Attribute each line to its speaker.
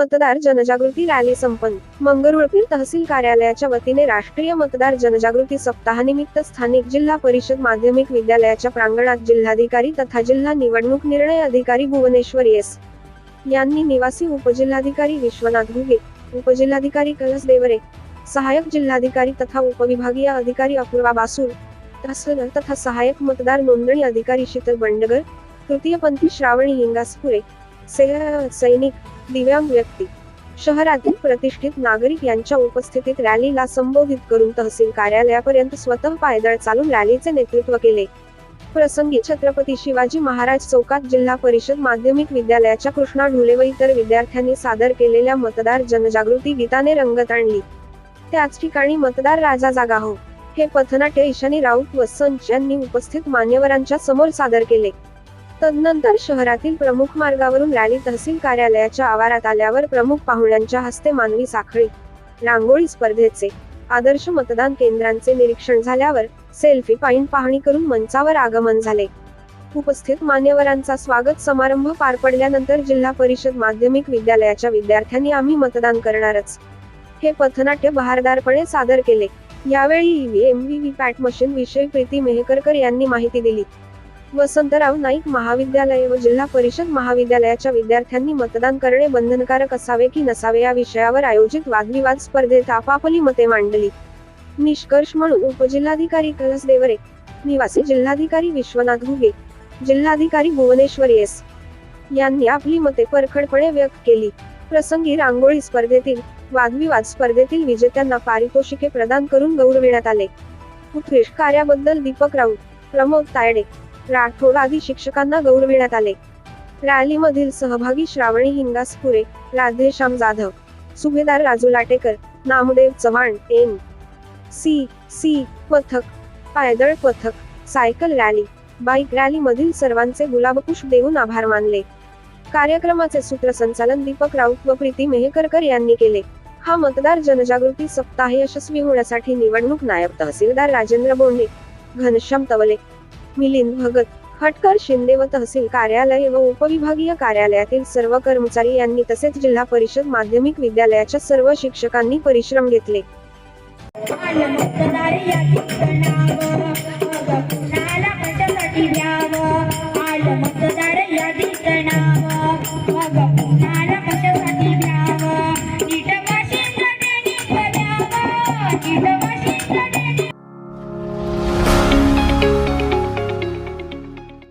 Speaker 1: मतदार जनजागृती रॅली संपन्न. मंगरुळपीर तहसील कार्यालयाच्या वतीने राष्ट्रीय मतदार जनजागृती सप्ताहानिमित्त स्थानिक जिल्हा परिषद माध्यमिक विद्यालयाच्या प्रांगणात जिल्हाधिकारी तथा जिल्हा निवडणूक निर्णय अधिकारी भुवनेश्वर एस. यांनी निवासी उपजिल्हाधिकारी विश्वनाथ घुगे उपजिल्हाधिकारी कलस देवरे सहाय्यक जिल्हाधिकारी तथा उपविभागीय अधिकारी अपूर्वा बासूर तहसीलदार तथा सहाय्यक मतदार नोंदणी अधिकारी शीतल बंडगर तृतीयपंथी श्रावणी हिंगासपुरे से- सैनिक दिव्यांग व्यक्ती शहरातील प्रतिष्ठित नागरिक यांच्या उपस्थितीत रॅलीला संबोधित करून तहसील कार्यालयापर्यंत स्वतः पायदळ चालून रॅलीचे नेतृत्व केले. प्रसंगी छत्रपती शिवाजी महाराज चौकात जिल्हा परिषद माध्यमिक विद्यालयाच्या कृष्णा ढुले व इतर विद्यार्थ्यांनी सादर केलेल्या मतदार जनजागृती गीताने रंगत आणली. त्याच ठिकाणी मतदार राजा जागा हो हे पथनाट्य ईशानी राऊत व संच यांनी उपस्थित मान्यवरांच्या समोर सादर केले. तदनंतर शहरातील प्रमुख मार्गावरून रॅली तहसील कार्यालयाच्या आवारात आल्यावर प्रमुख पाहुण्यांच्या हस्ते मानवी साखळी रांगोळी स्पर्धेचे आदर्श मतदान केंद्रांचे निरीक्षण झाल्यावर सेल्फी पॉइंट पाहणी करून मंचावर आगमन झाले. उपस्थित मान्यवरांचा स्वागत समारंभ पार पडल्यानंतर जिल्हा परिषद माध्यमिक विद्यालयाच्या विद्यार्थ्यांनी आम्ही मतदान करणारच. हे पथनाट्य बहारदारपणे सादर केले. यावेळी ईव्हीएम व्हीव्हीपॅट मशीन विषयी प्रीती मेहकरकर यांनी माहिती दिली. वसंतराव नाईक महाविद्यालय व जिल्हा परिषद महाविद्यालयाच्या विद्यार्थ्यांनी मतदान करणे बंधनकारक असावे की नसावे या विषयावर आयोजित वादविवाद स्पर्धेत आपापली मते मांडली. निष्कर्ष म्हणून उपजिल्हाधिकारी कलस देवरे निवासी जिल्हाधिकारी विश्वनाथ घुगे जिल्हाधिकारी भुवनेश्वर एस. यांनी आपली मते परखडपणे व्यक्त केली. प्रसंगी रांगोळी स्पर्धेतील वादविवाद स्पर्धेतील विजेत्यांना पारितोषिके प्रदान करून गौरविण्यात आले. उत्कृष्ट कार्याबद्दल दीपक राऊत प्रमोद तायडे राठोड आदी शिक्षकांना गौरविण्यात आले. रॅलीमधील सहभागी श्रावणी हिंगासपुरे राधेश्याम जाधव सुभेदार Raju Latekar Namdev Chavan N. C. C. पथक पायदळ पथक सायकल रॅली बाईक रॅली मधील सर्वांचे गुलाबपुष्प देऊन आभार मानले. कार्यक्रमाचे सूत्रसंचालन दीपक राऊत व प्रीती मेहकरकर यांनी केले. हा मतदार जनजागृती सप्ताह यशस्वी होण्यासाठी निवडणूक नायब तहसीलदार राजेंद्र बोंडे घनश्याम तवले मिलिंद भगत खटकर शिंदे व तहसील कार्यालय व उपविभागीय कार्यालयातील सर्व कर्मचारी यांनी तसेच जिल्हा परिषद माध्यमिक विद्यालयाच्या सर्व शिक्षकांनी परिश्रम घेतले.